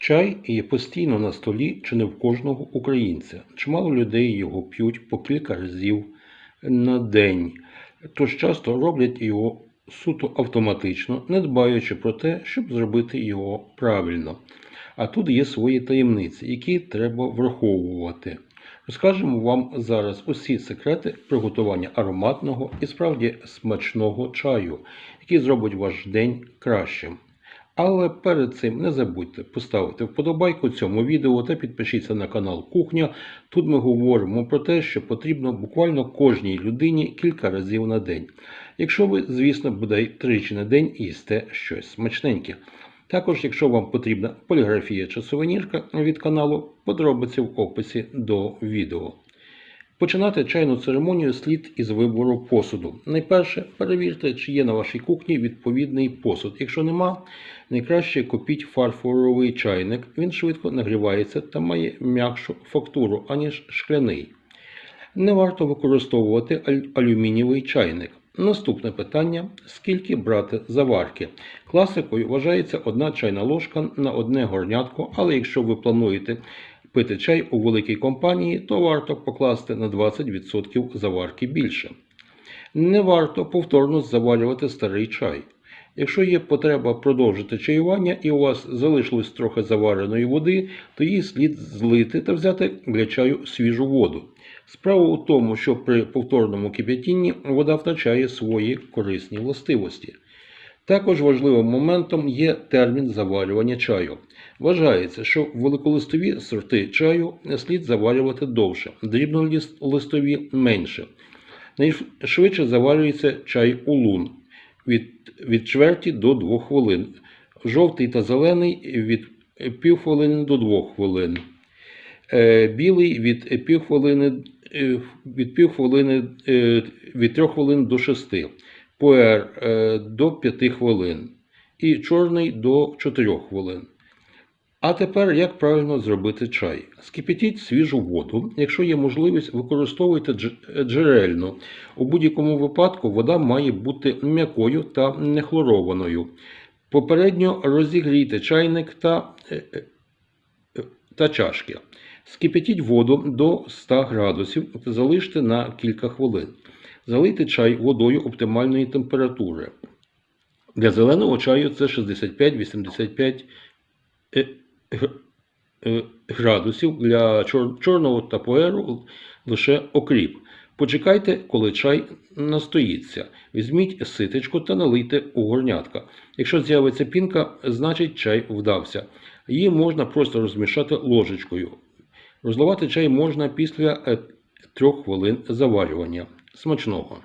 Чай є постійно на столі чи не в кожного українця. Чимало людей його п'ють по кілька разів на день, тож часто роблять його суто автоматично, не дбаючи про те, щоб зробити його правильно. А тут є свої таємниці, які треба враховувати. Розкажемо вам зараз усі секрети приготування ароматного і справді смачного чаю, який зробить ваш день кращим. Але перед цим не забудьте поставити вподобайку цьому відео та підпишіться на канал Кухня. Тут ми говоримо про те, що потрібно буквально кожній людині кілька разів на день. Якщо ви, звісно, бодай тричі на день їсте щось смачненьке. Також, якщо вам потрібна поліграфія чи сувенірка від каналу, подробиці в описі до відео. Починати чайну церемонію слід із вибору посуду. Найперше перевірте, чи є на вашій кухні відповідний посуд. Якщо нема, найкраще купіть фарфоровий чайник. Він швидко нагрівається та має м'якшу фактуру, аніж шкляний. Не варто використовувати аль- алюмінієвий чайник. Наступне питання: скільки брати заварки? Класикою вважається одна чайна ложка на одне горнятко, але якщо ви плануєте пити чай у великій компанії, то варто покласти на 20% заварки більше. Не варто повторно заварювати старий чай. Якщо є потреба продовжити чаювання і у вас залишилось трохи завареної води, то її слід злити та взяти для чаю свіжу воду. Справа у тому, що при повторному кип'ятінні вода втрачає свої корисні властивості. Також важливим моментом є термін заварювання чаю. Вважається, що великолистові сорти чаю слід заварювати довше, дрібнолистові менше. Найшвидше заварюється чай улун від, від чверті до 2 хвилин, жовтий та зелений від півхвилини до 2 хвилин, Е, білий від півхвилини, е, від півхвилини е, від 3 хвилин до 6, пуер е, до 5 хвилин і чорний до 4 хвилин. А тепер як правильно зробити чай? Скипятіть свіжу воду. Якщо є можливість, використовуйте дж- джерельну. У будь-якому випадку вода має бути м'якою та нехлорованою. Попередньо розігрійте чайник та, е, е, та чашки. Скипятіть воду до 100 градусів та залиште на кілька хвилин. Залийте чай водою оптимальної температури. Для зеленого чаю це 65-85 е, е, градусів, для чорного та пуеру лише окріп. Почекайте, коли чай настоїться. Візьміть ситечку та налийте у горнятка. Якщо з'явиться пінка, значить чай вдався. Її можна просто розмішати ложечкою. Розливати чай можна після 3 хвилин заварювання. Смачного!